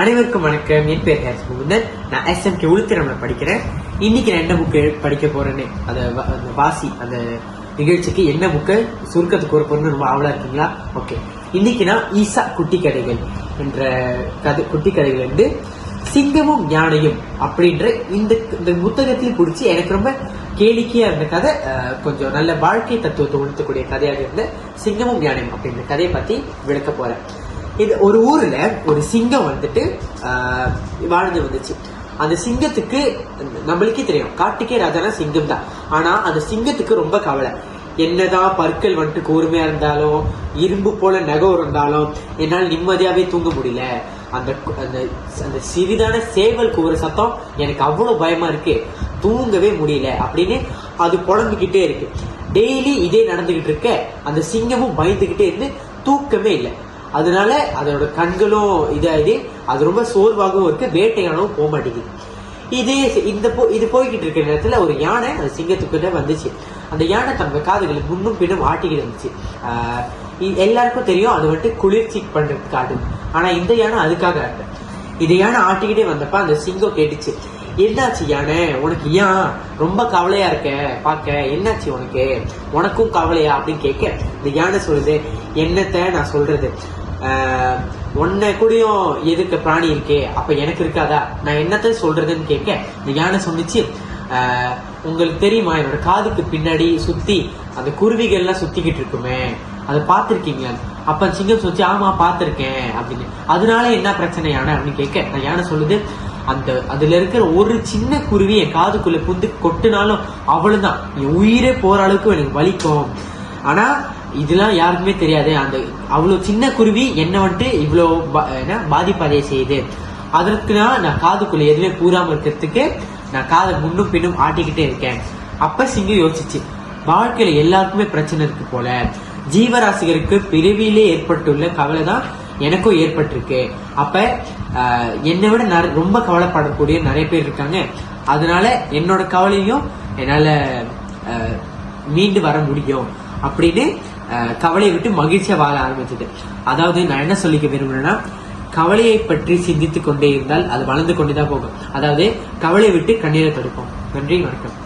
அனைவருக்கும் வணக்கம். என் பேர் ஹேர்ஸ் முகுந்தன். நான் எஸ்எம்கே உளுத்திரம்ல படிக்கிறேன். இன்னைக்கு நான் என்ன புக்கு படிக்க போறேன்னு அந்த அந்த வாசி அந்த நிகழ்ச்சிக்கு என்ன புக்கு சுருக்கத்துக்கு ஒரு பொண்ணு ரொம்ப ஆவலா இருக்கீங்களா? ஓகே இன்னைக்கு நான் ஈசா குட்டி கதைகள் என்ற கதை குட்டி கதைகள் வந்து சிங்கமும் ஞானையும் அப்படின்ற இந்த இந்த புத்தகத்தில் பிடிச்சி எனக்கு ரொம்ப கேளிக்கையா இருந்த கதை கொஞ்சம் நல்ல வாழ்க்கை தத்துவத்தை உணர்த்தக்கூடிய கதையாக இருந்த சிங்கமும் ஞானையும் அப்படின்ற கதையை பத்தி விளக்க போறேன். இது ஒரு ஊர்ல ஒரு சிங்கம் வந்துட்டு வாழ்ந்து வந்துச்சு. அந்த சிங்கத்துக்கு நம்மளுக்கே தெரியும். காட்டுக்கே ராஜானா சிங்கம் தான். ஆனா அந்த சிங்கத்துக்கு ரொம்ப கவலை. என்னதான் பற்கள் வந்துட்டு கூர்மையா இருந்தாலும் இரும்பு போல நகம் இருந்தாலும் என்னால் நிம்மதியாவே தூங்க முடியல. அந்த அந்த அந்த சிறிதான சேவல் கூற சத்தம் எனக்கு அவ்வளோ பயமா இருக்கு. தூங்கவே முடியல அப்படின்னு அது புலம்பிக்கிட்டே இருக்கு. டெய்லி இதே நடந்துகிட்டு இருக்க அந்த சிங்கமும் பயந்துக்கிட்டே இருந்து தூக்கமே இல்லை. அதனால அதோட கண்களும் இதாகி அது ரொம்ப சோர்வாகவும் இருக்கு வேட்டையானவும் போக மாட்டேங்குது. இதே இந்த போ இது போய்கிட்டு இருக்கிற நேரத்தில் ஒரு யானை அந்த சிங்கத்துக்குள்ளே வந்துச்சு. அந்த யானை தன்னோட காதுகளை முன்னும் பின்னும் ஆட்டிக்கிட்டு இருந்துச்சு. இ- எல்லாருக்கும் தெரியும் அது வந்துட்டு குளிர்ச்சி பண்றதுக்கு ஆட்டுது ஆனால் இந்த யானை அதுக்காக ஆட்டு இது யானை ஆட்டிக்கிட்டே வந்தப்ப அந்த சிங்கம் கேட்டுச்சு என்னாச்சு யானை? உனக்கு ஏன் ரொம்ப கவலையா இருக்க? பார்க்க என்னாச்சு உனக்கு? உனக்கும் கவலையா? அப்படின்னு கேட்க இந்த யானை சொல்லுது என்னத்தை நான் சொல்றது? உன்னை கூடயும் எதுக்கு பிராணி இருக்கே? அப்ப எனக்கு இருக்காதா? நான் என்னத்த சொல்றதுன்னு கேட்க இந்த யானை சொன்னிச்சு உங்களுக்கு தெரியுமா? என்னோட காதுக்கு பின்னாடி சுத்தி அந்த குருவிகள்லாம் சுத்திக்கிட்டு இருக்குமே. அதை பார்த்துருக்கீங்களா? அப்ப சிங்கம் சொல்லிச்சு ஆமா பார்த்துருக்கேன் அப்படின்னு. அதனால என்ன பிரச்சனை யானை அப்படின்னு கேட்க நான் யானை சொல்லுது அந்த அதுல இருக்கிற ஒரு சின்ன குருவி என் காதுக்குள்ள புந்து கொட்டுனாலும் அவ்வளவுதான். என் உயிரே போற அளவுக்கு எனக்கு வலிக்கும். ஆனா இதெல்லாம் யாருக்குமே தெரியாது. அந்த அவ்வளோ சின்ன குருவி என்ன வந்துட்டு இவ்வளோ பா- என்ன பாதிப்படைய செய்யுது. அதற்கு தான் நான் காதுக்குள்ளே எதுவுமே கூறாமல் இருக்கிறதுக்கு நான் காதை முன்னும் பின்னும் ஆட்டிக்கிட்டே இருக்கேன். அப்போ சிங்கம் யோசிச்சு வாழ்க்கையில் எல்லாருக்குமே பிரச்சனை இருக்கு போல. ஜீவராசிகளுக்கு பிறவியிலே ஏற்பட்டுள்ள கவலை தான் எனக்கும் ஏற்பட்டிருக்கு. அப்ப என்னை விட நிற- ரொம்ப கவலைப்படக்கூடிய நிறைய பேர் இருக்காங்க. அதனால என்னோட கவலையும் என்னால் மீண்டு வர முடியும். அப்படின்னு கவலையை விட்டு மகிழ்ச்சியா வாழ ஆரம்பிச்சது. அதாவது நான் என்ன சொல்லிக்க விரும்புறேன்னா கவலையை பற்றி சிந்தித்துக் கொண்டே இருந்தால் அது வளர்ந்து கொண்டே தான் போகும். அதாவது கவலையை விட்டு கண்ணீரை தடுப்போம். நன்றி வணக்கம்.